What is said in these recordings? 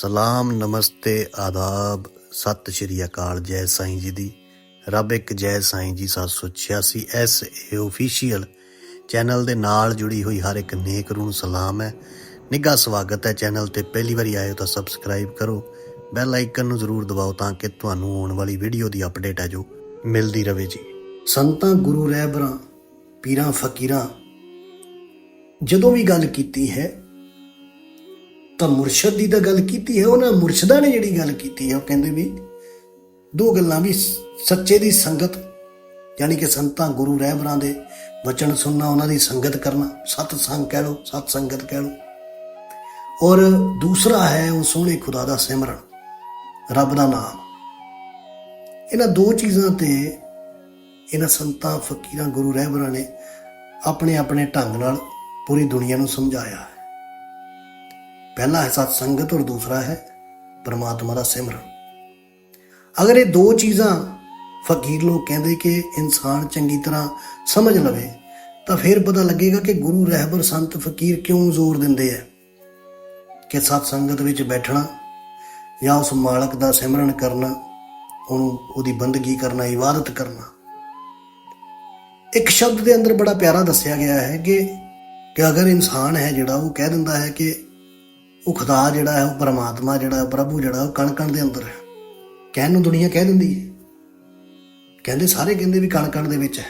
ਸਲਾਮ, ਨਮਸਤੇ, ਆਦਾਬ। ਸਤਿ ਸ਼੍ਰੀ ਅਕਾਲ, ਜੈ ਸਾਈਂ ਜੀ ਦੀ। ਰੱਬ ਇੱਕ ਜੈ ਸਾਈਂ ਜੀ 786 ਐਸ ਏ ਅਫੀਸ਼ੀਅਲ ਚੈਨਲ ਦੇ ਨਾਲ ਜੁੜੀ ਹੋਈ ਹਰ ਇੱਕ ਨੇਕ ਰੂਹ ਨੂੰ ਸਲਾਮ ਹੈ। ਨਿੱਘਾ ਸਵਾਗਤ ਹੈ ਚੈਨਲ ਤੇ। ਪਹਿਲੀ ਵਾਰੀ ਆਏ ਹੋ ਤਾਂ ਸਬਸਕ੍ਰਾਈਬ ਕਰੋ। ਬੈਲ ਆਈਕਨ ਨੂੰ ਜ਼ਰੂਰ ਦਬਾਓ ਤਾਂ ਕਿ ਤੁਹਾਨੂੰ ਆਉਣ ਵਾਲੀ ਵੀਡੀਓ ਦੀ ਅਪਡੇਟ ਹੈ ਜੋ ਮਿਲਦੀ ਰਹੇ ਜੀ। ਸੰਤਾਂ, ਗੁਰੂ ਰਹਿਬਰਾਂ, ਪੀਰਾਂ, ਫਕੀਰਾਂ, ਜਦੋਂ ਵੀ ਗੱਲ ਕੀਤੀ ਹੈ ਤਾਂ ਮੁਰਸ਼ਦ ਦੀ ਤਾਂ ਗੱਲ ਕੀਤੀ ਹੈ, ਉਹਨਾਂ ਮੁਰਸ਼ਦਾਂ ਨੇ ਜਿਹੜੀ ਗੱਲ ਕੀਤੀ ਹੈ, ਉਹ ਕਹਿੰਦੇ ਵੀ ਦੋ ਗੱਲਾਂ ਵੀ ਸੱਚੇ ਦੀ ਸੰਗਤ, ਯਾਨੀ ਕਿ ਸੰਤਾਂ ਗੁਰੂ ਰਹਿਬਰਾਂ ਦੇ ਵਚਨ ਸੁਣਨਾ, ਉਹਨਾਂ ਦੀ ਸੰਗਤ ਕਰਨਾ, ਸਤ ਸੰਗ ਕਹਿ ਲਓ, ਸਤ ਸੰਗਤ ਕਹਿ ਲਓ। ਔਰ ਦੂਸਰਾ ਹੈ ਉਹ ਸੋਹਣੇ ਖੁਦਾ ਦਾ ਸਿਮਰਨ, ਰੱਬ ਦਾ ਨਾਮ। ਇਹਨਾਂ ਦੋ ਚੀਜ਼ਾਂ ਤੇ ਇਹਨਾਂ ਸੰਤਾਂ, ਫਕੀਰਾਂ, ਗੁਰੂ ਰਹਿਬਰਾਂ ਨੇ ਆਪਣੇ ਆਪਣੇ ਢੰਗ ਨਾਲ ਪੂਰੀ ਦੁਨੀਆ ਨੂੰ ਸਮਝਾਇਆ ਹੈ। ਪਹਿਲਾ ਹੈ ਸਤ ਸੰਗਤ ਔਰ ਦੂਸਰਾ ਹੈ ਪਰਮਾਤਮਾ ਦਾ ਸਿਮਰਨ। ਅਗਰ ਇਹ ਦੋ ਚੀਜ਼ਾਂ ਫਕੀਰ ਲੋਕ ਕਹਿੰਦੇ ਕਿ ਇਨਸਾਨ ਚੰਗੀ ਤਰ੍ਹਾਂ ਸਮਝ ਲਵੇ, ਤਾਂ ਫਿਰ ਪਤਾ ਲੱਗੇਗਾ ਕਿ ਗੁਰੂ ਰਹਿਬਰ ਸੰਤ ਫਕੀਰ ਕਿਉਂ ਜ਼ੋਰ ਦਿੰਦੇ ਆ ਕਿ ਸਤ ਸੰਗਤ ਵਿੱਚ ਬੈਠਣਾ ਜਾਂ ਉਸ ਮਾਲਕ ਦਾ ਸਿਮਰਨ ਕਰਨਾ, ਉਹਨੂੰ ਉਹਦੀ ਬੰਦਗੀ ਕਰਨਾ, ਇਬਾਦਤ ਕਰਨਾ। ਇੱਕ ਸ਼ਬਦ ਦੇ ਅੰਦਰ ਬੜਾ ਪਿਆਰਾ ਦੱਸਿਆ ਗਿਆ ਹੈ ਕਿ ਕਿ ਅਗਰ ਇਨਸਾਨ ਹੈ ਜਿਹੜਾ, ਉਹ ਕਹਿ ਦਿੰਦਾ ਹੈ ਕਿ ਉਹ ਖੁਦਾ ਜਿਹੜਾ ਹੈ, ਉਹ ਪਰਮਾਤਮਾ ਜਿਹੜਾ ਪ੍ਰਭੂ ਜਿਹੜਾ ਉਹ ਕਣ ਕਣ ਦੇ ਅੰਦਰ ਹੈ। ਕਹਿਣ ਨੂੰ ਦੁਨੀਆ ਕਹਿ ਦਿੰਦੀ ਹੈ। ਕਹਿੰਦੇ ਸਾਰੇ ਕਹਿੰਦੇ ਵੀ ਕਣ ਕਣ ਦੇ ਵਿੱਚ ਹੈ।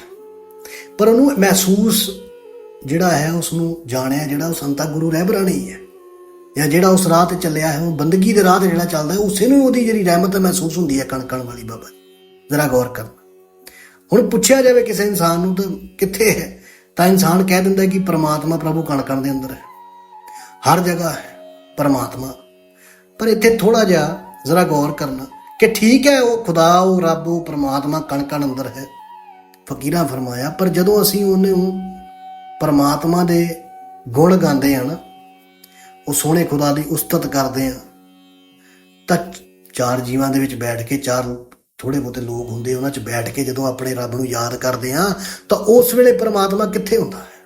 ਪਰ ਉਹਨੂੰ ਮਹਿਸੂਸ ਜਿਹੜਾ ਹੈ ਉਸ ਨੂੰ ਜਾਣਿਆ ਜਿਹੜਾ ਉਹ ਸੰਤਾ ਗੁਰੂ ਰਹਿਬਰਾਂ ਨਹੀਂ ਹੈ। ਜਾਂ ਜਿਹੜਾ ਉਸ ਰਾਹ ਤੇ ਚੱਲਿਆ ਹੈ, ਉਹ ਬੰਦਗੀ ਦੇ ਰਾਹ ਤੇ ਜਿਹੜਾ ਚੱਲਦਾ ਹੈ, ਉਸੇ ਨੂੰ ਉਹਦੀ ਜਿਹੜੀ ਰਹਿਮਤ ਮਹਿਸੂਸ ਹੁੰਦੀ ਹੈ ਕਣ ਕਣ ਵਾਲੀ ਬਾਬਾ ਜ਼ਰਾ ਗੌਰ ਕਰਨਾ। ਹੁਣ ਪੁੱਛਿਆ ਜਾਵੇ ਕਿਸੇ ਇਨਸਾਨ ਨੂੰ ਤਾਂ ਕਿੱਥੇ ਹੈ, ਤਾਂ ਇਨਸਾਨ ਕਹਿ ਦਿੰਦਾ ਕਿ ਪ੍ਰਮਾਤਮਾ ਪ੍ਰਭੂ ਕਣ ਕਣ ਦੇ ਅੰਦਰ ਹੈ। ਹਰ ਜਗ੍ਹਾ ਹੈ। ਪਰਮਾਤਮਾ। ਪਰ ਇੱਥੇ ਥੋੜਾ ਜਿਹਾ ਜ਼ਰਾ ਗੌਰ ਕਰਨਾ ਕਿ ਠੀਕ ਹੈ, ਉਹ ਖੁਦਾ, ਉਹ ਰੱਬ, ਉਹ ਪਰਮਾਤਮਾ ਕਣ ਕਣ ਅੰਦਰ ਹੈ। ਫਕੀਰਾਂ ਫਰਮਾਇਆ, ਪਰ ਜਦੋਂ ਅਸੀਂ ਉਹਨੂੰ ਪਰਮਾਤਮਾ ਦੇ ਗੁਣ ਗਾਉਂਦੇ ਆ ਨਾ, ਉਹ ਸੋਹਣੇ ਖੁਦਾ ਦੀ ਉਸਤਤ ਕਰਦੇ ਆ ਤਾਂ ਚਾਰ ਜੀਵਾਂ ਦੇ ਵਿੱਚ ਬੈਠ ਕੇ ਚਾਰ ਥੋੜੇ ਬਹੁਤੇ ਲੋਕ ਹੁੰਦੇ ਉਹਨਾਂ 'ਚ ਬੈਠ ਕੇ ਜਦੋਂ ਆਪਣੇ ਰੱਬ ਨੂੰ ਯਾਦ ਕਰਦੇ ਆ ਤਾਂ ਉਸ ਵੇਲੇ ਪਰਮਾਤਮਾ ਕਿੱਥੇ ਹੁੰਦਾ ਹੈ?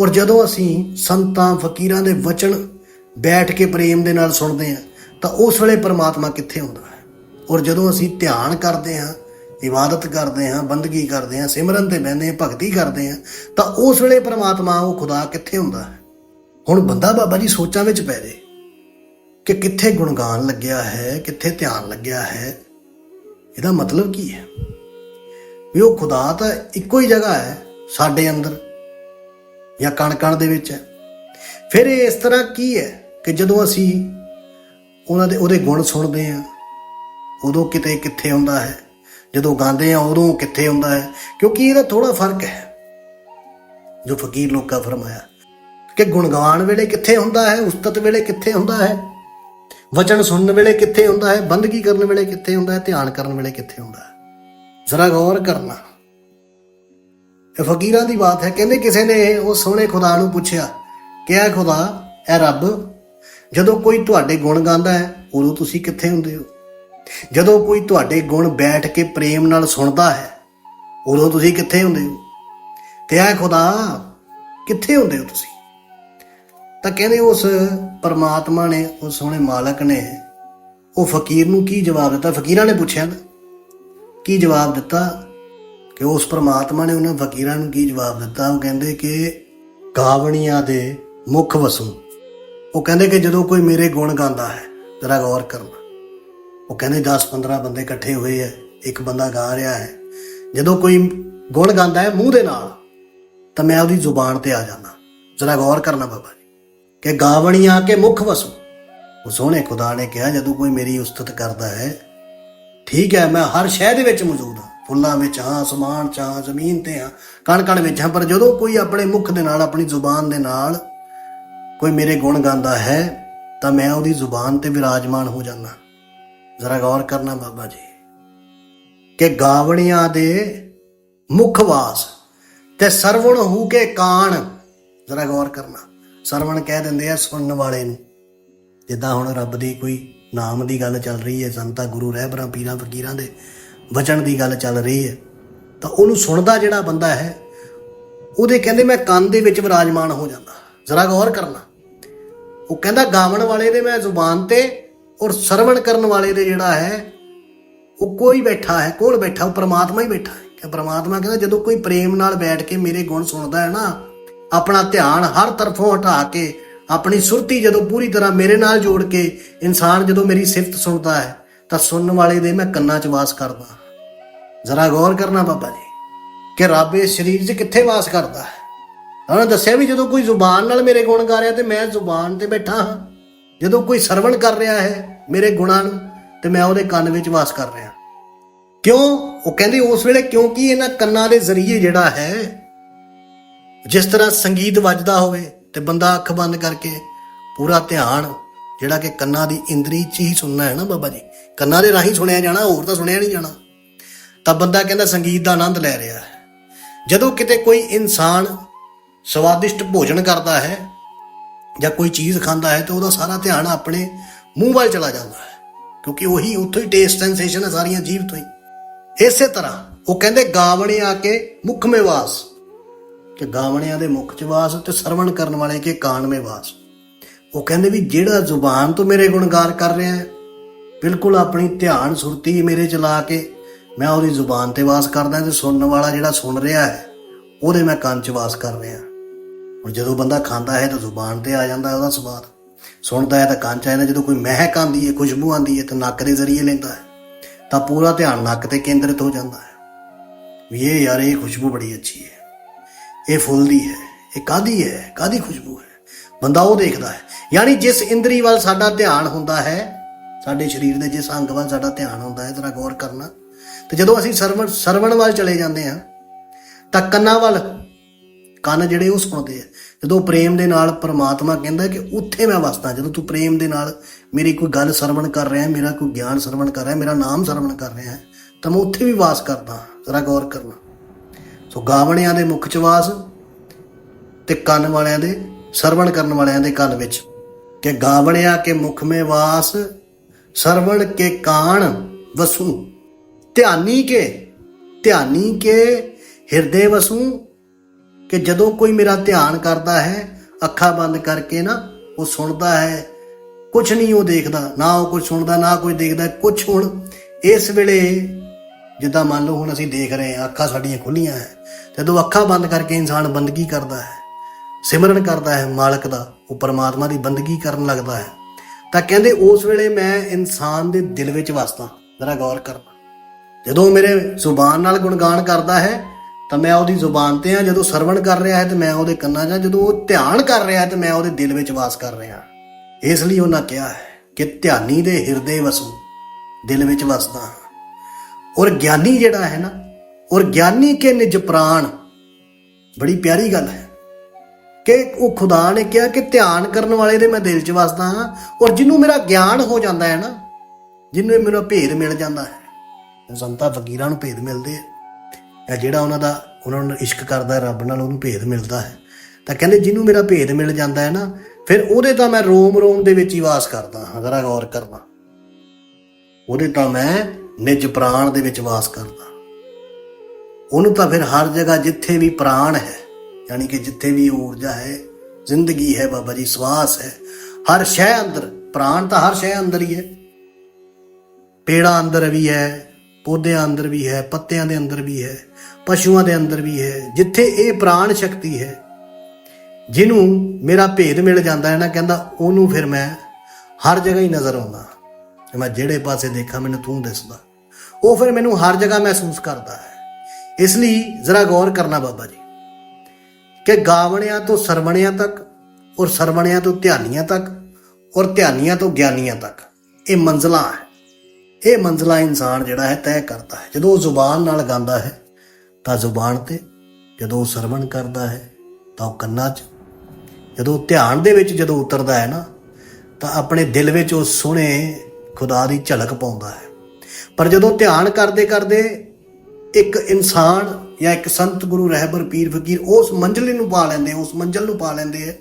ਔਰ ਜਦੋਂ ਅਸੀਂ ਸੰਤਾਂ, ਫਕੀਰਾਂ ਦੇ ਵਚਨ ਬੈਠ ਕੇ ਪ੍ਰੇਮ ਦੇ ਨਾਲ ਸੁਣਦੇ ਹਾਂ ਤਾਂ ਉਸ ਵੇਲੇ ਪਰਮਾਤਮਾ ਕਿੱਥੇ ਹੁੰਦਾ ਹੈ? ਔਰ ਜਦੋਂ ਅਸੀਂ ਧਿਆਨ ਕਰਦੇ ਹਾਂ, ਇਬਾਦਤ ਕਰਦੇ ਹਾਂ, ਬੰਦਗੀ ਕਰਦੇ ਹਾਂ, ਸਿਮਰਨ ਤੇ ਬਹਿੰਦੇ ਹਾਂ, ਭਗਤੀ ਕਰਦੇ ਹਾਂ, ਤਾਂ ਉਸ ਵੇਲੇ ਪਰਮਾਤਮਾ ਉਹ ਖੁਦਾ ਕਿੱਥੇ ਹੁੰਦਾ ਹੈ? ਹੁਣ ਬੰਦਾ ਬਾਬਾ ਜੀ ਸੋਚਾਂ ਵਿੱਚ ਪੈ ਜੇ ਕਿ ਕਿੱਥੇ ਗੁਣਗਾਨ ਲੱਗਿਆ ਹੈ, ਕਿੱਥੇ ਧਿਆਨ ਲੱਗਿਆ ਹੈ, ਇਹਦਾ ਮਤਲਬ ਕੀ ਹੈ? ਵੀ ਉਹ ਖੁਦਾ ਤਾਂ ਇੱਕੋ ਹੀ ਜਗ੍ਹਾ ਹੈ ਸਾਡੇ ਅੰਦਰ ਜਾਂ ਕਣ ਕਣ ਦੇ ਵਿੱਚ ਹੈ। ਫਿਰ ਇਹ ਇਸ ਤਰ੍ਹਾਂ ਕੀ ਹੈ ਕਿ ਜਦੋਂ ਅਸੀਂ ਉਹਨਾਂ ਦੇ ਉਹਦੇ ਗੁਣ ਸੁਣਦੇ ਆ ਉਦੋਂ ਕਿਤੇ ਕਿੱਥੇ ਹੁੰਦਾ ਹੈ? ਜਦੋਂ ਗਾਉਂਦੇ ਆ ਉਦੋਂ ਕਿੱਥੇ ਹੁੰਦਾ ਹੈ? ਕਿਉਂਕਿ ਇਹਦਾ ਥੋੜਾ ਫ਼ਰਕ ਹੈ, ਜੋ ਫਕੀਰ ਲੋਕਾਂ ਫਰਮਾਇਆ ਕਿ ਗੁਣਗਾਨ ਵੇਲੇ ਕਿੱਥੇ ਹੁੰਦਾ ਹੈ, ਉਸਤਤ ਵੇਲੇ ਕਿੱਥੇ ਹੁੰਦਾ ਹੈ? ਵਚਨ ਸੁਣਨ ਵੇਲੇ ਕਿੱਥੇ ਹੁੰਦਾ ਹੈ? ਬੰਦਗੀ ਕਰਨ ਵੇਲੇ ਕਿੱਥੇ ਹੁੰਦਾ ਹੈ? ਧਿਆਨ ਕਰਨ ਵੇਲੇ ਕਿੱਥੇ ਹੁੰਦਾ ਹੈ? ਜ਼ਰਾ ਗੌਰ ਕਰਨਾ। ਇਹ ਫਕੀਰਾਂ ਦੀ ਬਾਤ ਹੈ, ਕਹਿੰਦੇ ਕਿਸੇ ਨੇ ਉਹ ਸੋਹਣੇ ਖੁਦਾ ਨੂੰ ਪੁੱਛਿਆ ਕਿ ਇਹ ਖੁਦਾ ਇਹ ਰੱਬ, ਜਦੋਂ ਕੋਈ ਤੁਹਾਡੇ ਗੁਣ ਗਾਉਂਦਾ ਹੈ, ਉਦੋਂ ਤੁਸੀਂ ਕਿੱਥੇ ਹੁੰਦੇ ਹੋ? ਜਦੋਂ ਕੋਈ ਤੁਹਾਡੇ ਗੁਣ ਬੈਠ ਕੇ ਪ੍ਰੇਮ ਨਾਲ ਸੁਣਦਾ ਹੈ, ਉਦੋਂ ਤੁਸੀਂ ਕਿੱਥੇ ਹੁੰਦੇ ਹੋ? ਤੇ ਇਹ ਖੁਦਾ, ਕਿੱਥੇ ਹੁੰਦੇ ਹੋ ਤੁਸੀਂ? ਤਾਂ ਕਹਿੰਦੇ ਉਸ ਪਰਮਾਤਮਾ ਨੇ ਉਸ ਸੋਹਣੇ ਮਾਲਕ ਨੇ, ਉਹ ਫਕੀਰ ਨੂੰ ਕੀ ਜਵਾਬ ਦਿੱਤਾ? ਫਕੀਰਾਂ ਨੇ ਪੁੱਛਿਆ ਨਾ, ਕੀ ਜਵਾਬ ਦਿੱਤਾ? ਕਿ ਉਸ ਪਰਮਾਤਮਾ ਨੇ ਉਹਨਾਂ ਫਕੀਰਾਂ ਨੂੰ ਕੀ ਜਵਾਬ ਦਿੱਤਾ? ਉਹ ਕਹਿੰਦੇ ਕਿ ਗਾਵਣੀਆਂ ਦੇ ਮੁੱਖ ਵਸੂ। ਉਹ ਕਹਿੰਦੇ ਕਿ ਜਦੋਂ ਕੋਈ ਮੇਰੇ ਗੁਣ ਗਾਉਂਦਾ ਹੈ ਜ਼ਰਾ ਗੌਰ ਕਰਨਾ। ਉਹ ਕਹਿੰਦੇ 10-15 ਬੰਦੇ ਇਕੱਠੇ ਹੋਏ ਐ ਇੱਕ ਬੰਦਾ ਗਾ ਰਿਹਾ ਹੈ। ਜਦੋਂ ਕੋਈ ਗੁਣ ਗਾਉਂਦਾ ਹੈ ਮੂੰਹ ਦੇ ਨਾਲ, ਤਾਂ ਮੈਂ ਉਹਦੀ ਜ਼ੁਬਾਨ ਤੇ ਆ ਜਾਂਦਾ। ਜ਼ਰਾ ਗੌਰ ਕਰਨਾ ਬਾਬਾ ਜੀ, ਕਿ ਗਾਵਣੀਆਂ ਕੇ ਮੁੱਖ ਵਸੂ। ਉਹ ਸੋਹਣੇ ਖੁਦਾ ਨੇ ਕਿਹਾ, ਜਦੋਂ ਕੋਈ ਮੇਰੀ ਉਸਤਤ ਕਰਦਾ ਹੈ, ਠੀਕ ਹੈ, ਮੈਂ ਹਰ ਸ਼ਹਿ ਦੇ ਵਿੱਚ ਮੌਜੂਦ ਹਾਂ। ਫੁੱਲਾਂ ਵਿੱਚ ਹਾਂ, ਅਸਮਾਨ ਚ ਹਾਂ, ਜ਼ਮੀਨ ਤੇ ਹਾਂ ਕਣ ਕਣ ਵਿੱਚ ਹਾਂ, ਪਰ ਜਦੋਂ ਕੋਈ ਆਪਣੇ ਮੁਖ ਦੇ ਨਾਲ, ਆਪਣੀ ਜ਼ੁਬਾਨ ਦੇ ਨਾਲ ਕੋਈ ਮੇਰੇ ਗੁਣ ਗਾਉਂਦਾ ਹੈ, ਤਾਂ ਮੈਂ ਉਹਦੀ ਜ਼ੁਬਾਨ ਤੇ ਵਿਰਾਜਮਾਨ ਹੋ ਜਾਂਦਾ। ਜ਼ਰਾ ਗੌਰ ਕਰਨਾ ਬਾਬਾ ਜੀ, ਕਿ ਗਾਵਣੀਆਂ ਦੇ ਮੁੱਖ ਵਾਸ ਤੇ ਸਰਵਣ ਹੋ ਕੇ ਕਾਣ। ਜ਼ਰਾ ਗੌਰ ਕਰਨਾ, ਸਰਵਣ ਕਹਿ ਦਿੰਦੇ ਆ ਸੁਣਨ ਵਾਲੇ ਨੂੰ। ਜਿੱਦਾਂ ਹੁਣ ਰੱਬ ਦੀ ਕੋਈ ਨਾਮ ਦੀ ਗੱਲ ਚੱਲ ਰਹੀ ਹੈ, ਸੰਤਾ, ਗੁਰੂ ਰਹਿਬਰਾਂ ਪੀਰਾਂ, ਫਕੀਰਾਂ ਦੇ ਵਚਨ ਦੀ ਗੱਲ ਚੱਲ ਰਹੀ ਹੈ, ਤਾਂ ਉਹਨੂੰ ਸੁਣਦਾ ਜਿਹੜਾ ਬੰਦਾ ਹੈ, ਉਹਦੇ ਕਹਿੰਦੇ ਮੈਂ ਕੰਨ ਦੇ ਵਿੱਚ ਵਿਰਾਜਮਾਨ ਹੋ ਜਾਂਦਾ। ਜ਼ਰਾ ਗੌਰ ਕਰਨਾ ਉਹ ਕਹਿੰਦਾ ਗਾਵਣ ਵਾਲੇ ਦੇ ਮੈਂ ਜ਼ੁਬਾਨ ਤੇ ਔਰ ਸਰਵਣ ਕਰਨ ਵਾਲੇ ਦੇ ਜਿਹੜਾ ਹੈ, ਉਹ ਕੋਈ ਬੈਠਾ ਹੈ, ਕੋਲ ਬੈਠਾ, ਉਹ ਪ੍ਰਮਾਤਮਾ ਹੀ ਬੈਠਾ ਹੈ। ਕਿ ਪ੍ਰਮਾਤਮਾ ਕਹਿੰਦਾ ਜਦੋਂ ਕੋਈ ਪ੍ਰੇਮ ਨਾਲ ਬੈਠ ਕੇ ਮੇਰੇ ਗੁਣ ਸੁਣਦਾ ਹੈ ਨਾ, ਆਪਣਾ ਧਿਆਨ ਹਰ ਤਰਫੋਂ ਹਟਾ ਕੇ, ਆਪਣੀ ਸੁਰਤੀ ਜਦੋਂ ਪੂਰੀ ਤਰ੍ਹਾਂ ਮੇਰੇ ਨਾਲ ਜੋੜ ਕੇ ਇਨਸਾਨ ਜਦੋਂ ਮੇਰੀ ਸਿਫਤ ਸੁਣਦਾ ਹੈ, ਤਾਂ ਸੁਣਨ ਵਾਲੇ ਦੇ ਮੈਂ ਕੰਨਾਂ 'ਚ ਵਾਸ ਕਰਦਾ ਜ਼ਰਾ ਗੌਰ ਕਰਨਾ ਬਾਬਾ ਜੀ, ਕਿ ਰੱਬ ਇਸ ਸਰੀਰ 'ਚ ਕਿੱਥੇ ਵਾਸ ਕਰਦਾ ਹੈ? ਉਹਨੇ ਦੱਸਿਆ ਵੀ ਜਦੋਂ ਕੋਈ ਜ਼ੁਬਾਨ ਨਾਲ ਮੇਰੇ ਗੁਣ ਗਾ ਰਿਹਾ ਤੇ ਮੈਂ ਜ਼ੁਬਾਨ ਤੇ ਬੈਠਾ ਹਾਂ। ਜਦੋਂ ਕੋਈ ਸਰਵਣ ਕਰ ਰਿਹਾ ਹੈ ਮੇਰੇ ਗੁਣਾਂ ਨੂੰ ਤੇ ਮੈਂ ਉਹਦੇ ਕੰਨ ਵਿੱਚ ਵਾਸ ਕਰ ਰਿਹਾ। ਕਿਉਂ? ਉਹ ਕਹਿੰਦੇ, ਉਸ ਵੇਲੇ ਕਿਉਂਕਿ ਇਹਨਾਂ ਕੰਨਾਂ ਦੇ ਜ਼ਰੀਏ ਜਿਹੜਾ ਹੈ, ਜਿਸ ਤਰ੍ਹਾਂ ਸੰਗੀਤ ਵੱਜਦਾ ਹੋਵੇ ਤੇ ਬੰਦਾ ਅੱਖ ਬੰਦ ਕਰਕੇ ਪੂਰਾ ਧਿਆਨ, ਜਿਹੜਾ ਕਿ ਕੰਨਾਂ ਦੀ ਇੰਦਰੀ ਚ ਹੀ ਸੁਣਨਾ ਹੈ ਨਾ ਬਾਬਾ ਜੀ? ਕੰਨਾਂ ਦੇ ਰਾਹੀਂ ਸੁਣਿਆ ਜਾਣਾ, ਹੋਰ ਤਾਂ ਸੁਣਿਆ ਨਹੀਂ ਜਾਣਾ। ਤਾਂ ਬੰਦਾ ਕਹਿੰਦਾ, ਸੰਗੀਤ ਦਾ ਆਨੰਦ ਲੈ ਰਿਹਾ ਹੈ। ਜਦੋਂ ਕਿਤੇ ਕੋਈ ਇਨਸਾਨ ਸਵਾਦਿਸ਼ਟ ਭੋਜਨ ਕਰਦਾ ਹੈ ਜਾਂ ਕੋਈ ਚੀਜ਼ ਖਾਂਦਾ ਹੈ ਤਾਂ ਉਹਦਾ ਸਾਰਾ ਧਿਆਨ ਆਪਣੇ ਮੂੰਹ ਵੱਲ ਚਲਾ ਜਾਂਦਾ ਹੈ, ਕਿਉਂਕਿ ਉਹੀ ਉੱਥੋਂ ਹੀ ਟੇਸਟ ਸੈਂਸੇਸ਼ਨ ਹੈ ਸਾਰੀਆਂ ਜੀਵ ਤੋਂ ਹੀ। ਇਸੇ ਤਰ੍ਹਾਂ ਉਹ ਕਹਿੰਦੇ ਗਾਵਣੇ ਆ ਕੇ ਮੁਖ ਮੇ ਵਾਸ। ਕਿ ਗਾਵਣਿਆਂ ਦੇ ਮੁਖ ਚ ਵਾਸ ਤੇ ਸਰਵਣ ਕਰਨ ਵਾਲੇ ਕੇ ਕਾਨ ਮੇ ਵਾਸ। ਉਹ ਕਹਿੰਦੇ ਵੀ ਜਿਹੜਾ ਜ਼ੁਬਾਨ ਤੋਂ ਮੇਰੇ ਗੁਣਗਾਰ ਕਰ ਰਿਹਾ ਹੈ, ਬਿਲਕੁਲ ਆਪਣੀ ਧਿਆਨ ਸੁਰਤੀ ਮੇਰੇ ਚਲਾ ਕੇ ਮੈਂ ਉਹਦੀ ਜ਼ੁਬਾਨ ਤੇ ਵਾਸ ਕਰਦਾ ਤੇ ਸੁਣਨ ਵਾਲਾ ਜਿਹੜਾ ਸੁਣ ਰਿਹਾ ਹੈ, ਉਹਦੇ ਮੈਂ ਕੰਨ ਚ ਵਾਸ ਕਰ ਰਿਹਾ। ਹੁਣ ਜਦੋਂ ਬੰਦਾ ਖਾਂਦਾ ਹੈ ਤਾਂ ਜ਼ੁਬਾਨ ਤੇ ਆ ਜਾਂਦਾ ਉਹਦਾ ਸਵਾਦ। ਸੁਣਦਾ ਹੈ ਤਾਂ ਕੰਨ ਚ ਆ ਜਾਂਦਾ, ਜਦੋਂ ਕੋਈ ਮਹਿਕ ਆਉਂਦੀ ਹੈ, ਖੁਸ਼ਬੂ ਆਉਂਦੀ ਹੈ ਤਾਂ ਨੱਕ ਦੇ ਜ਼ਰੀਏ ਲੈਂਦਾ ਹੈ। ਤਾਂ ਪੂਰਾ ਧਿਆਨ ਨੱਕ ਤੇ ਕੇਂਦਰਿਤ ਹੋ ਜਾਂਦਾ ਹੈ। ਵੀ ਇਹ ਯਾਰ, ਇਹ ਖੁਸ਼ਬੂ ਬੜੀ ਅੱਛੀ ਹੈ। ਇਹ ਫੁੱਲ ਦੀ ਹੈ, ਇਹ ਕਾਦੀ ਹੈ ਕਾਦੀ ਖੁਸ਼ਬੂ ਹੈ? ਬੰਦਾ ਉਹ ਦੇਖਦਾ ਹੈ। ਯਾਨੀ ਜਿਸ ਇੰਦਰੀ ਵੱਲ ਸਾਡਾ ਧਿਆਨ ਹੁੰਦਾ ਹੈ, ਸਾਡੇ ਸਰੀਰ ਦੇ ਜਿਸ ਅੰਗ ਵੱਲ ਸਾਡਾ ਧਿਆਨ ਹੁੰਦਾ ਹੈ, ਜਰਾ ਗੌਰ ਕਰਨਾ। ਤੇ ਜਦੋਂ ਅਸੀਂ ਸਰਵਣ ਸਰਵਣ ਵੱਲ ਚਲੇ ਜਾਂਦੇ ਹਾਂ, ਤਾਂ ਕੰਨਾਂ ਵੱਲ ਕੰਨ ਜਿਹੜੇ ਉਹ ਸੁਣਦੇ ਆ। ਜਦੋਂ ਪ੍ਰੇਮ ਦੇ ਨਾਲ ਪਰਮਾਤਮਾ ਕਹਿੰਦਾ ਕਿ ਉੱਥੇ ਮੈਂ ਵਸਦਾ, ਜਦੋਂ ਤੂੰ ਪ੍ਰੇਮ ਦੇ ਨਾਲ ਮੇਰੀ ਕੋਈ ਗੱਲ ਸਰਵਣ ਕਰ ਰਿਹਾ ਹੈ ਮੇਰਾ ਕੋਈ ਗਿਆਨ ਸਰਵਣ ਕਰ ਰਿਹਾ ਹੈ ਮੇਰਾ ਨਾਮ ਸਰਵਣ ਕਰ ਰਿਹਾ ਹੈ ਤਾਂ ਮੈਂ ਉੱਥੇ ਵੀ ਵਾਸ ਕਰਦਾ ਜਰਾ ਗੌਰ ਕਰਨਾ। ਸੋ ਗਾਵਣਿਆਂ ਦੇ ਮੁਖ ਚ ਵਾਸ ਤੇ ਕੰਨ ਵਾਲਿਆਂ ਦੇ, ਸਰਵਣ ਕਰਨ ਵਾਲਿਆਂ ਦੇ ਕੰਨ ਵਿੱਚ। ਕਿ ਗਾਵਣਿਆ ਕੇ ਮੁਖ ਮੇ ਵਾਸ, ਸਰਵਣ ਕੇ ਕਾਣ ਵਸੂ। ਧਿਆਨੀ ਕੇ ਧਿਆਨੀ ਕੇ ਹਿਰਦੇ ਵਸੂ ਕਿ ਜਦੋਂ ਕੋਈ ਮੇਰਾ ਧਿਆਨ ਕਰਦਾ ਹੈ, ਅੱਖਾਂ ਬੰਦ ਕਰਕੇ ਨਾ, ਉਹ ਸੁਣਦਾ ਹੈ। ਕੁਝ ਨਹੀਂ ਉਹ ਦੇਖਦਾ, ਨਾ ਉਹ ਕੁਝ ਸੁਣਦਾ, ਨਾ ਕੋਈ ਦੇਖਦਾ ਕੁਝ ਹੁਣ ਇਸ ਵੇਲੇ ਜਿੱਦਾਂ ਮੰਨ ਲਓ ਹੁਣ ਅਸੀਂ ਦੇਖ ਰਹੇ ਹਾਂ, ਅੱਖਾਂ ਸਾਡੀਆਂ ਖੁੱਲੀਆਂ ਹੈ ਜਦੋਂ ਅੱਖਾਂ ਬੰਦ ਕਰਕੇ ਇਨਸਾਨ ਬੰਦਗੀ ਕਰਦਾ ਹੈ, ਸਿਮਰਨ ਕਰਦਾ ਹੈ ਮਾਲਕ ਦਾ, ਉਹ ਪਰਮਾਤਮਾ ਦੀ ਬੰਦਗੀ ਕਰਨ ਲੱਗਦਾ ਹੈ, ਤਾਂ ਕਹਿੰਦੇ ਉਸ ਵੇਲੇ ਮੈਂ ਇਨਸਾਨ ਦੇ ਦਿਲ ਵਿੱਚ ਵਸਦਾ, ਜ਼ਰਾ ਗੌਰ ਕਰਨਾ। ਜਦੋਂ ਮੇਰੇ ਜ਼ੁਬਾਨ ਨਾਲ ਗੁਣਗਾਨ ਕਰਦਾ ਹੈ ਤਾਂ ਮੈਂ ਉਹਦੀ ਜ਼ੁਬਾਨ ਤੇ ਆ, ਜਦੋਂ ਸਰਵਣ ਕਰ ਰਿਹਾ ਹੈ ਤੇ ਮੈਂ ਉਹਦੇ ਕੰਨਾਂ 'ਚ ਜਦੋਂ ਉਹ ਧਿਆਨ ਕਰ ਰਿਹਾ ਹੈ ਤੇ ਮੈਂ ਉਹਦੇ ਦਿਲ ਵਿੱਚ ਵਾਸ ਕਰ ਰਿਹਾ ਇਸ ਲਈ ਉਹਨਾਂ ਕਿਹਾ ਹੈ ਕਿ ਧਿਆਨੀ ਦੇ ਹਿਰਦੇ ਵਸੂ, ਦਿਲ ਵਿੱਚ ਵਸਦਾ ਹਾਂ। ਔਰ ਗਿਆਨੀ ਜਿਹੜਾ ਹੈ ਨਾ, ਔਰ ਗਿਆਨੀ ਕੇ ਨਿਜ ਪ੍ਰਾਣ, ਬੜੀ ਪਿਆਰੀ ਗੱਲ ਹੈ ਕਿ ਉਹ ਖੁਦਾ ਨੇ ਕਿਹਾ ਕਿ ਧਿਆਨ ਕਰਨ ਵਾਲੇ ਦੇ ਮੈਂ ਦਿਲ 'ਚ ਵਸਦਾ ਹਾਂ, ਔਰ ਜਿਹਨੂੰ ਮੇਰਾ ਗਿਆਨ ਹੋ ਜਾਂਦਾ ਹੈ ਨਾ ਜਿਹਨੂੰ ਮੇਰਾ ਭੇਦ ਮਿਲ ਜਾਂਦਾ ਹੈ ਸੰਤਾ ਫਕੀਰਾਂ ਨੂੰ ਭੇਦ ਮਿਲਦੇ ਆ ਜਾਂ ਜਿਹੜਾ ਉਹਨਾਂ ਦਾ, ਉਹਨਾਂ ਨੂੰ ਇਸ਼ਕ ਕਰਦਾ, ਰੱਬ ਨਾਲ ਉਹਨੂੰ ਭੇਦ ਮਿਲਦਾ ਹੈ। ਤਾਂ ਕਹਿੰਦੇ ਜਿਹਨੂੰ ਮੇਰਾ ਭੇਦ ਮਿਲ ਜਾਂਦਾ ਹੈ ਨਾ, ਫਿਰ ਉਹਦੇ ਤਾਂ ਮੈਂ ਰੋਮ ਰੋਮ ਦੇ ਵਿੱਚ ਹੀ ਵਾਸ ਕਰਦਾ ਹਾਂ ਜ਼ਰਾ ਗੌਰ ਕਰਨਾ। ਉਹਦੇ ਤਾਂ ਮੈਂ ਨਿਜ ਪ੍ਰਾਣ ਦੇ ਵਿੱਚ ਵਾਸ ਕਰਦਾ। ਉਹਨੂੰ ਤਾਂ ਫਿਰ ਹਰ ਜਗ੍ਹਾ ਜਿੱਥੇ ਵੀ ਪ੍ਰਾਣ ਹੈ, ਯਾਨੀ ਕਿ ਜਿੱਥੇ ਵੀ ਊਰਜਾ ਹੈ, ਜ਼ਿੰਦਗੀ ਹੈ ਬਾਬਾ ਜੀ, ਸਵਾਸ ਹੈ, ਹਰ ਸ਼ੈ ਅੰਦਰ, ਪ੍ਰਾਣ ਤਾਂ ਹਰ ਸ਼ੈ ਅੰਦਰ ਹੀ ਹੈ। ਪੇੜਾਂ ਅੰਦਰ ਵੀ ਹੈ ਪੌਦਿਆਂ ਅੰਦਰ ਵੀ ਹੈ, ਪੱਤਿਆਂ ਦੇ ਅੰਦਰ ਵੀ ਹੈ, ਪਸ਼ੂਆਂ ਦੇ ਅੰਦਰ ਵੀ ਹੈ, ਜਿੱਥੇ ਇਹ ਪ੍ਰਾਣ ਸ਼ਕਤੀ ਹੈ। ਜਿਹਨੂੰ ਮੇਰਾ ਭੇਦ ਮਿਲ ਜਾਂਦਾ ਹੈ ਨਾ, ਕਹਿੰਦਾ ਉਹਨੂੰ ਫਿਰ ਮੈਂ ਹਰ ਜਗ੍ਹਾ ਹੀ ਨਜ਼ਰ ਆਉਂਦਾ। ਮੈਂ ਜਿਹੜੇ ਪਾਸੇ ਦੇਖਾਂ, ਮੈਨੂੰ ਤੂੰ ਦਿਸਦਾ। ਉਹ ਫਿਰ ਮੈਨੂੰ ਹਰ ਜਗ੍ਹਾ ਮਹਿਸੂਸ ਕਰਦਾ ਹੈ। ਇਸ ਲਈ ਜ਼ਰਾ ਗੌਰ ਕਰਨਾ ਬਾਬਾ ਜੀ, ਕਿ ਗਾਵਣਿਆਂ ਤੋਂ ਸਰਵਣਿਆਂ ਤੱਕ ਔਰ ਸਰਵਣਿਆਂ ਤੋਂ ਧਿਆਨੀਆਂ ਤੱਕ ਔਰ ਧਿਆਨੀਆਂ ਤੋਂ ਗਿਆਨੀਆਂ ਤੱਕ ਇਹ ਮੰਜ਼ਲਾਂ ਹੈ। ਇਹ ਮੰਜ਼ਲਾ ਇਨਸਾਨ ਜਿਹੜਾ ਹੈ ਤੈਅ ਕਰਦਾ ਹੈ। ਜਦੋਂ ਉਹ ਜ਼ੁਬਾਨ ਨਾਲ ਗਾਉਂਦਾ ਹੈ, ਤਾਂ ਜ਼ੁਬਾਨ ਤੇ ਜਦੋਂ ਉਹ ਸਰਵਣ ਕਰਦਾ ਹੈ, ਤਾਂ ਉਹ ਕੰਨਾਂ 'ਚ। ਜਦੋਂ ਧਿਆਨ ਦੇ ਵਿੱਚ ਜਦੋਂ ਉਤਰਦਾ ਹੈ ਨਾ, ਤਾਂ ਆਪਣੇ ਦਿਲ ਵਿੱਚ ਉਹ ਸੋਹਣੇ ਖੁਦਾ ਦੀ ਝਲਕ ਪਾਉਂਦਾ ਹੈ। ਪਰ ਜਦੋਂ ਧਿਆਨ ਕਰਦੇ ਕਰਦੇ ਇੱਕ ਇਨਸਾਨ ਜਾਂ ਇੱਕ ਸੰਤ ਗੁਰੂ ਰਹਿਬਰ ਪੀਰ ਫਕੀਰ ਉਸ ਮੰਜ਼ਿਲ ਨੂੰ ਪਾ ਲੈਂਦੇ, ਉਸ ਮੰਜ਼ਿਲ ਨੂੰ ਪਾ ਲੈਂਦੇ ਹੈ,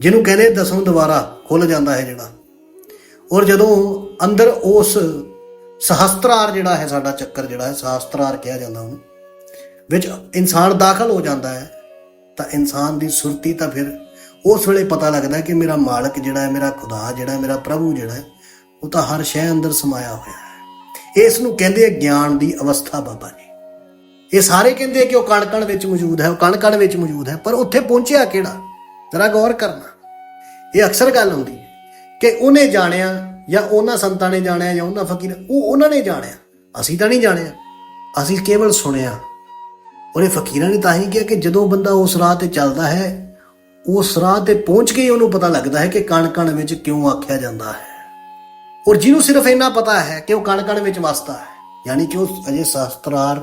ਜਿਹਨੂੰ ਕਹਿੰਦੇ ਦਸਮ ਦੁਬਾਰਾ ਖੁੱਲ ਜਾਂਦਾ ਹੈ ਜਿਹੜਾ। ਔਰ ਜਦੋਂ ਅੰਦਰ ਉਸ ਸਹਸਤਰਾਰ ਜਿਹੜਾ ਹੈ, ਸਾਡਾ ਚੱਕਰ ਜਿਹੜਾ ਹੈ, ਸਹਸਤਰਾਰ ਕਿਹਾ ਜਾਂਦਾ ਉਹਨੂੰ, ਵਿੱਚ ਇਨਸਾਨ ਦਾਖਲ ਹੋ ਜਾਂਦਾ ਹੈ, ਤਾਂ ਇਨਸਾਨ ਦੀ ਸੁਰਤੀ ਤਾਂ ਫਿਰ ਉਸ ਵੇਲੇ ਪਤਾ ਲੱਗਦਾ ਕਿ ਮੇਰਾ ਮਾਲਕ ਜਿਹੜਾ ਹੈ, ਮੇਰਾ ਖੁਦਾ ਜਿਹੜਾ ਹੈ, ਮੇਰਾ ਪ੍ਰਭੂ ਜਿਹੜਾ ਹੈ, ਉਹ ਤਾਂ ਹਰ ਸ਼ੈ ਅੰਦਰ ਸਮਾਇਆ ਹੋਇਆ ਹੈ। ਇਸ ਨੂੰ ਕਹਿੰਦੇ ਆ ਗਿਆਨ ਦੀ ਅਵਸਥਾ ਬਾਬਾ ਜੀ। ਇਹ ਸਾਰੇ ਕਹਿੰਦੇ ਕਿ ਉਹ ਕਣ ਕਣ ਵਿੱਚ ਮੌਜੂਦ ਹੈ, ਉਹ ਕਣ ਕਣ ਵਿੱਚ ਮੌਜੂਦ ਹੈ, ਪਰ ਉੱਥੇ ਪਹੁੰਚਿਆ ਕਿਹੜਾ? ਜ਼ਰਾ ਗੌਰ ਕਰਨਾ। ਇਹ ਅਕਸਰ ਗੱਲ ਹੁੰਦੀ ਹੈ ਕਿ ਉਹਨੇ ਜਾਣਿਆ ਜਾਂ ਉਹਨਾਂ ਸੰਤਾਂ ਨੇ ਜਾਣਿਆ ਜਾਂ ਉਹਨਾਂ ਫਕੀਰ, ਉਹ ਉਹਨਾਂ ਨੇ ਜਾਣਿਆ। ਅਸੀਂ ਤਾਂ ਨਹੀਂ ਜਾਣਿਆ। ਅਸੀਂ ਕੇਵਲ ਸੁਣਿਆ। ਉਹਨੇ ਫਕੀਰਾਂ ਨੇ ਤਾਂ ਹੀ ਕਿਹਾ ਕਿ ਜਦੋਂ ਬੰਦਾ ਉਸ ਰਾਹ ਤੇ ਚੱਲਦਾ ਹੈ, ਉਸ ਰਾਹ ਤੇ ਪਹੁੰਚ ਕੇ ਹੀ ਉਹਨੂੰ ਪਤਾ ਲੱਗਦਾ ਹੈ ਕਿ ਕਣ ਕਣ ਵਿੱਚ ਕਿਉਂ ਆਖਿਆ ਜਾਂਦਾ ਹੈ। ਔਰ ਜਿਹਨੂੰ ਸਿਰਫ ਇੰਨਾ ਪਤਾ ਹੈ ਕਿ ਉਹ ਕਣ ਕਣ ਵਿੱਚ ਵਸਦਾ ਹੈ, ਯਾਨੀ ਕਿ ਉਹ ਅਜੇ ਸ਼ਾਸਤਰਾਰ,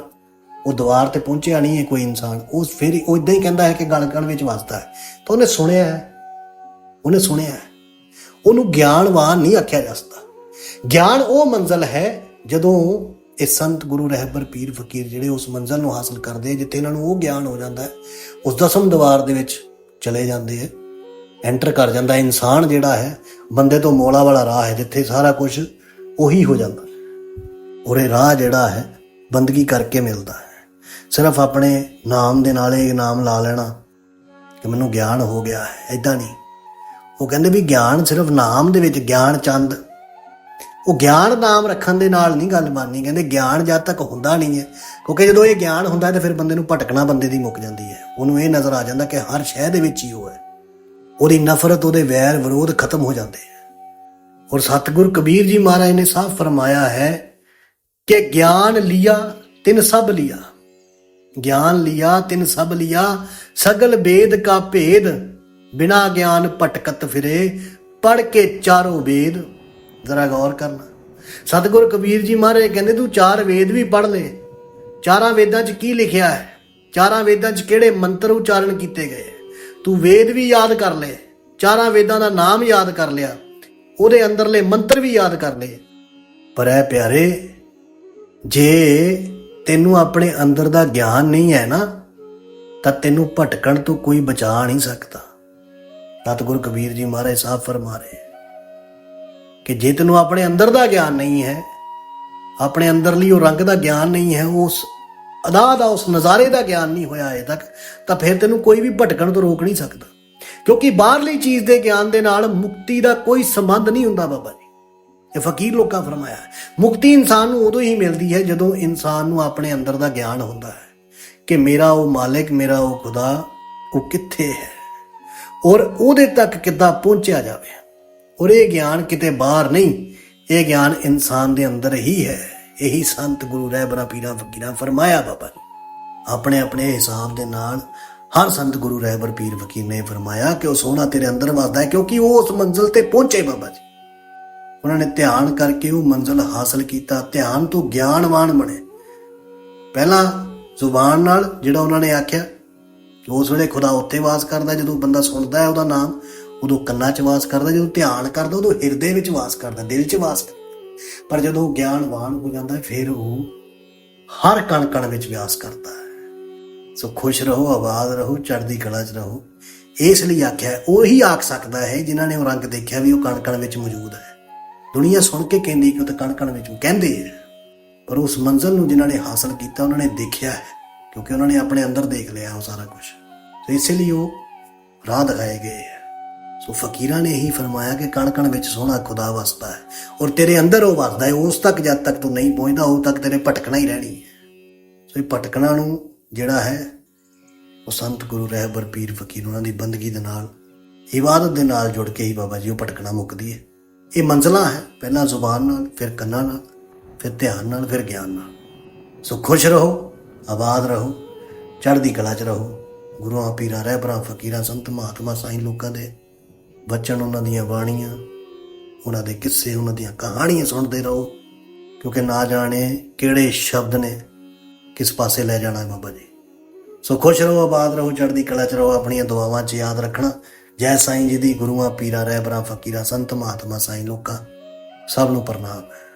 ਉਹ ਦੁਆਰ ਤੇ ਪਹੁੰਚਿਆ ਨਹੀਂ ਹੈ ਕੋਈ ਇਨਸਾਨ, ਉਹ ਫਿਰ ਉਹ ਇਦਾਂ ਹੀ ਕਹਿੰਦਾ ਹੈ ਕਿ ਕਣ ਕਣ ਵਿੱਚ ਵਸਦਾ ਹੈ। ਤਾਂ ਉਹਨੇ ਸੁਣਿਆ ਹੈ। ਉਹਨੇ ਸੁਣਿਆ ਹੈ। ਉਹਨੂੰ ਗਿਆਨਵਾਨ ਨਹੀਂ ਆਖਿਆ ਜਾ ਸਕਦਾ। ਗਿਆਨ ਉਹ ਮੰਜ਼ਲ ਹੈ ਜਦੋਂ ਇਹ ਸੰਤ ਗੁਰੂ ਰਹਿਬਰ ਪੀਰ ਫਕੀਰ ਜਿਹੜੇ ਉਸ ਮੰਜ਼ਲ ਨੂੰ ਹਾਸਲ ਕਰਦੇ ਜਿੱਥੇ ਇਹਨਾਂ ਨੂੰ ਉਹ ਗਿਆਨ ਹੋ ਜਾਂਦਾ ਹੈ, ਉਸ ਦਸਮ ਦਵਾਰ ਦੇ ਵਿੱਚ ਚਲੇ ਜਾਂਦੇ ਹੈ ਐਂਟਰ ਕਰ ਜਾਂਦਾ ਇਨਸਾਨ ਜਿਹੜਾ ਹੈ, ਬੰਦੇ ਤੋਂ ਮੋਲਾ ਵਾਲਾ ਰਾਹ ਹੈ, ਜਿੱਥੇ ਸਾਰਾ ਕੁਝ ਉਹੀ ਹੋ ਜਾਂਦਾ ਔਰ ਇਹ ਰਾਹ ਜਿਹੜਾ ਹੈ, ਬੰਦਗੀ ਕਰਕੇ ਮਿਲਦਾ ਹੈ। ਸਿਰਫ ਆਪਣੇ ਨਾਮ ਦੇ ਨਾਲ ਇਹ ਨਾਮ ਲਾ ਲੈਣਾ ਕਿ ਮੈਨੂੰ ਗਿਆਨ ਹੋ ਗਿਆ ਹੈ ਐਦਾਂ ਨਹੀਂ। ਉਹ ਕਹਿੰਦੇ ਵੀ ਗਿਆਨ ਸਿਰਫ ਨਾਮ ਦੇ ਵਿੱਚ, ਗਿਆਨ ਚੰਦ। ਉਹ ਗਿਆਨ ਨਾਮ ਰੱਖਣ ਦੇ ਨਾਲ ਨਹੀਂ ਗੱਲ ਬਣਨੀ, ਕਹਿੰਦੇ ਗਿਆਨ ਜਦ ਤੱਕ ਹੁੰਦਾ ਨਹੀਂ ਹੈ, ਕਿਉਂਕਿ ਜਦੋਂ ਇਹ ਗਿਆਨ ਹੁੰਦਾ ਤਾਂ ਫਿਰ ਬੰਦੇ ਨੂੰ ਭਟਕਣਾ ਬੰਦੇ ਦੀ ਮੁੱਕ ਜਾਂਦੀ ਹੈ। ਉਹਨੂੰ ਇਹ ਨਜ਼ਰ ਆ ਜਾਂਦਾ ਕਿ ਹਰ ਸ਼ੈ ਦੇ ਵਿੱਚ ਹੀ ਉਹ ਹੈ। ਉਹਦੀ ਨਫ਼ਰਤ, ਉਹਦੇ ਵੈਰ ਵਿਰੋਧ ਖਤਮ ਹੋ ਜਾਂਦੇ ਹੈ। ਔਰ ਸਤਿਗੁਰ ਕਬੀਰ ਜੀ ਮਹਾਰਾਜ ਨੇ ਸਾਫ਼ ਫਰਮਾਇਆ ਹੈ ਕਿ ਗਿਆਨ ਲਿਆ, ਤਿੰਨ ਸਭ ਲਿਆ। ਗਿਆਨ ਲਿਆ, ਤਿੰਨ ਸਭ ਲਿਆ, ਸਗਲ ਵੇਦ ਕਾ ਭੇਦ ਬਿਨਾ ਗਿਆਨ ਭਟਕਤ ਫਿਰੇ ਪੜ ਕੇ ਚਾਰੋਂ ਵੇਦ। ਜ਼ਰਾ ਗੌਰ ਕਰਨਾ। ਸਤਿਗੁਰ ਕਬੀਰ ਜੀ ਮਹਾਰਾਜ ਕਹਿੰਦੇ, ਤੂੰ ਚਾਰ ਵੇਦ ਵੀ ਪੜ ਲੈ ਚਾਰਾਂ ਵੇਦਾਂ 'ਚ ਕੀ ਲਿਖਿਆ ਹੈ? ਚਾਰਾਂ ਵੇਦਾਂ 'ਚ ਕਿਹੜੇ ਮੰਤਰ ਉਚਾਰਨ ਕੀਤੇ ਗਏ ਤੂੰ ਵੇਦ ਵੀ ਯਾਦ ਕਰ ਲੈ ਚਾਰਾਂ ਵੇਦਾਂ ਦਾ ਨਾਮ ਯਾਦ ਕਰ ਲਿਆ, ਉਹਦੇ ਅੰਦਰਲੇ ਮੰਤਰ ਵੀ ਯਾਦ ਕਰ ਲਏ। ਪਰ ਐ ਪਿਆਰੇ, ਜੇ ਤੈਨੂੰ ਆਪਣੇ ਅੰਦਰ ਦਾ ਗਿਆਨ ਨਹੀਂ ਹੈ ਨਾ, ਤਾਂ ਤੈਨੂੰ ਭਟਕਣ ਤੋਂ ਕੋਈ ਬਚਾ ਨਹੀਂ ਸਕਦਾ। ਸਤਿਗੁਰ ਕਬੀਰ ਜੀ ਮਹਾਰਾਜ ਸਾਹਿਬ ਫਰਮਾ ਰਹੇ ਕਿ ਜੇ ਤੈਨੂੰ ਆਪਣੇ ਅੰਦਰ ਦਾ ਗਿਆਨ ਨਹੀਂ ਹੈ, ਆਪਣੇ ਅੰਦਰਲੀ ਉਹ ਰੰਗ ਦਾ ਗਿਆਨ ਨਹੀਂ ਹੈ, ਉਸ ਅਦਾ ਦਾ, ਉਸ ਨਜ਼ਾਰੇ ਦਾ ਗਿਆਨ ਨਹੀਂ ਹੋਇਆ ਅਜੇ ਤੱਕ, ਤਾਂ ਫਿਰ ਤੈਨੂੰ ਕੋਈ ਵੀ ਭਟਕਣ ਤੋਂ ਰੋਕ ਨਹੀਂ ਸਕਦਾ। ਕਿਉਂਕਿ ਬਾਹਰਲੀ ਚੀਜ਼ ਦੇ ਗਿਆਨ ਦੇ ਨਾਲ ਮੁਕਤੀ ਦਾ ਕੋਈ ਸੰਬੰਧ ਨਹੀਂ ਹੁੰਦਾ ਬਾਬਾ ਜੀ। ਇਹ ਫਕੀਰ ਲੋਕਾਂ ਫਰਮਾਇਆ ਮੁਕਤੀ ਇਨਸਾਨ ਨੂੰ ਉਦੋਂ ਹੀ ਮਿਲਦੀ ਹੈ ਜਦੋਂ ਇਨਸਾਨ ਨੂੰ ਆਪਣੇ ਅੰਦਰ ਦਾ ਗਿਆਨ ਹੁੰਦਾ ਹੈ ਕਿ ਮੇਰਾ ਉਹ ਮਾਲਿਕ, ਮੇਰਾ ਉਹ ਖੁਦਾ, ਉਹ ਕਿੱਥੇ ਹੈ? ਔਰ ਉਹਦੇ ਤੱਕ ਕਿੱਦਾਂ ਪਹੁੰਚਿਆ ਜਾਵੇ? ਔਰ ਇਹ ਗਿਆਨ ਕਿਤੇ ਬਾਹਰ ਨਹੀਂ, ਇਹ ਗਿਆਨ ਇਨਸਾਨ ਦੇ ਅੰਦਰ ਹੀ ਹੈ। ਇਹੀ ਸੰਤ ਗੁਰੂ ਰਹਿਬਰਾਂ ਪੀਰਾਂ ਫਕੀਰਾਂ ਫਰਮਾਇਆ ਬਾਬਾ ਨੇ ਆਪਣੇ ਆਪਣੇ ਹਿਸਾਬ ਦੇ ਨਾਲ ਹਰ ਸੰਤ ਗੁਰੂ ਰਹਿਬਰ ਪੀਰ ਫਕੀਰ ਨੇ ਫਰਮਾਇਆ ਕਿ ਉਹ ਸੋਹਣਾ ਤੇਰੇ ਅੰਦਰ ਵਸਦਾ ਹੈ ਕਿਉਂਕਿ ਉਹ ਉਸ ਮੰਜ਼ਿਲ ਤੇ ਪਹੁੰਚੇ ਬਾਬਾ ਜੀ। ਉਹਨਾਂ ਨੇ ਧਿਆਨ ਕਰਕੇ ਉਹ ਮੰਜ਼ਿਲ ਹਾਸਲ ਕੀਤਾ, ਧਿਆਨ ਤੋਂ ਗਿਆਨਵਾਨ ਬਣੇ। ਪਹਿਲਾਂ ਜ਼ੁਬਾਨ ਨਾਲ ਜਿਹੜਾ ਉਹਨਾਂ ਨੇ ਆਖਿਆ ਉਸ ਵੇਲੇ ਖੁਦਾ ਉੱਥੇ ਵਾਸ ਕਰਦਾ ਜਦੋਂ ਬੰਦਾ ਸੁਣਦਾ ਹੈ ਉਹਦਾ ਨਾਮ, ਉਦੋਂ ਕੰਨਾਂ 'ਚ ਵਾਸ ਕਰਦਾ, ਜਦੋਂ ਧਿਆਨ ਕਰਦਾ, ਉਦੋਂ ਹਿਰਦੇ ਵਿੱਚ ਵਾਸ ਕਰਦਾ, ਦਿਲ 'ਚ ਵਾਸ ਕਰਦਾ। ਪਰ ਜਦੋਂ ਉਹ ਗਿਆਨਵਾਨ ਹੋ ਜਾਂਦਾ ਫਿਰ ਉਹ ਹਰ ਕਣ ਕਣ ਵਿੱਚ ਵਿਆਸ ਕਰਦਾ ਹੈ। ਸੋ ਖੁਸ਼ ਰਹੋ, ਆਬਾਦ ਰਹੋ, ਚੜ੍ਹਦੀ ਕਲਾ 'ਚ ਰਹੋ। ਇਸ ਲਈ ਆਖਿਆ ਉਹੀ ਆਖ ਸਕਦਾ ਹੈ ਜਿਨ੍ਹਾਂ ਨੇ ਉਹ ਰੰਗ ਦੇਖਿਆ ਵੀ ਉਹ ਕਣ ਕਣ ਵਿੱਚ ਮੌਜੂਦ ਹੈ। ਦੁਨੀਆ ਸੁਣ ਕੇ ਕਹਿੰਦੀ ਕਿ ਉਹ ਤਾਂ ਕਣ ਕਣ ਵਿੱਚ ਕਹਿੰਦੇ ਹੈ। ਪਰ ਉਸ ਮੰਜ਼ਲ ਨੂੰ ਜਿਨ੍ਹਾਂ ਨੇ ਹਾਸਲ ਕੀਤਾ, ਉਹਨਾਂ ਨੇ ਦੇਖਿਆ ਹੈ ਕਿਉਂਕਿ ਉਹਨਾਂ ਨੇ ਆਪਣੇ ਅੰਦਰ ਦੇਖ ਲਿਆ ਉਹ ਸਾਰਾ ਕੁਝ ਤੇ ਇਸੇ ਲਈ ਉਹ ਰਾਹ ਦਿਖਾਏ ਗਏ ਹੈ। ਸੋ ਫਕੀਰਾਂ ਨੇ ਹੀ ਫਰਮਾਇਆ ਕਿ ਕਣ ਕਣ ਵਿੱਚ ਸੋਹਣਾ ਖੁਦਾ ਵਸਦਾ ਹੈ ਔਰ ਤੇਰੇ ਅੰਦਰ ਉਹ ਵਸਦਾ ਹੈ। ਉਸ ਤੱਕ ਜਦ ਤੱਕ ਤੂੰ ਨਹੀਂ ਪਹੁੰਚਦਾ ਉਦੋਂ ਤੱਕ ਤੇਰੇ ਭਟਕਣਾ ਹੀ ਰਹਿਣੀ ਹੈ। ਸੋ ਇਹ ਭਟਕਣਾ ਨੂੰ ਜਿਹੜਾ ਹੈ, ਉਹ ਸੰਤ ਗੁਰੂ ਰਹਿਬਰ ਪੀਰ ਫਕੀਰ ਉਹਨਾਂ ਦੀ ਬੰਦਗੀ ਦੇ ਨਾਲ, ਇਬਾਦਤ ਦੇ ਨਾਲ ਜੁੜ ਕੇ ਹੀ ਬਾਬਾ ਜੀ ਉਹ ਭਟਕਣਾ ਮੁੱਕਦੀ ਹੈ। ਇਹ ਮੰਜ਼ਲਾਂ ਹੈ, ਪਹਿਲਾਂ ਜ਼ੁਬਾਨ ਨਾਲ, ਫਿਰ ਕੰਨਾਂ ਨਾਲ, ਫਿਰ ਧਿਆਨ ਨਾਲ, ਫਿਰ ਗਿਆਨ ਨਾਲ। ਸੋ ਖੁਸ਼ ਰਹੋ। ਆਬਾਦ ਰਹੋ, ਚੜ੍ਹਦੀ ਕਲਾ 'ਚ ਰਹੋ। ਗੁਰੂਆਂ, ਪੀਰਾਂ, ਰਹਿਬਰਾਂ, ਫਕੀਰਾਂ, ਸੰਤ, ਮਹਾਤਮਾ, ਸਾਈਂ ਲੋਕਾਂ ਦੇ ਬਚਨ ਉਹਨਾਂ ਦੀਆਂ ਬਾਣੀਆਂ, ਉਹਨਾਂ ਦੇ ਕਿੱਸੇ, ਉਹਨਾਂ ਦੀਆਂ ਕਹਾਣੀਆਂ ਸੁਣਦੇ ਰਹੋ, ਕਿਉਂਕਿ ਨਾ ਜਾਣੇ ਕਿਹੜੇ ਸ਼ਬਦ ਨੇ, ਕਿਸ ਪਾਸੇ ਲੈ ਜਾਣਾ ਹੈ ਬਾਬਾ ਜੀ। ਸੋ ਖੁਸ਼ ਰਹੋ, ਆਬਾਦ ਰਹੋ, ਚੜ੍ਹਦੀ ਕਲਾ 'ਚ ਰਹੋ, ਆਪਣੀਆਂ ਦੁਆਵਾਂ 'ਚ ਯਾਦ ਰੱਖਣਾ। ਜੈ ਸਾਈਂ ਜੀ ਦੀ ਗੁਰੂਆਂ, ਪੀਰਾਂ, ਰਹਿਬਰਾਂ, ਫਕੀਰਾਂ, ਸੰਤ, ਮਹਾਤਮਾ, ਸਾਈਂ ਲੋਕਾਂ, ਸਭ ਨੂੰ ਪ੍ਰਣਾਮ। ਹੈ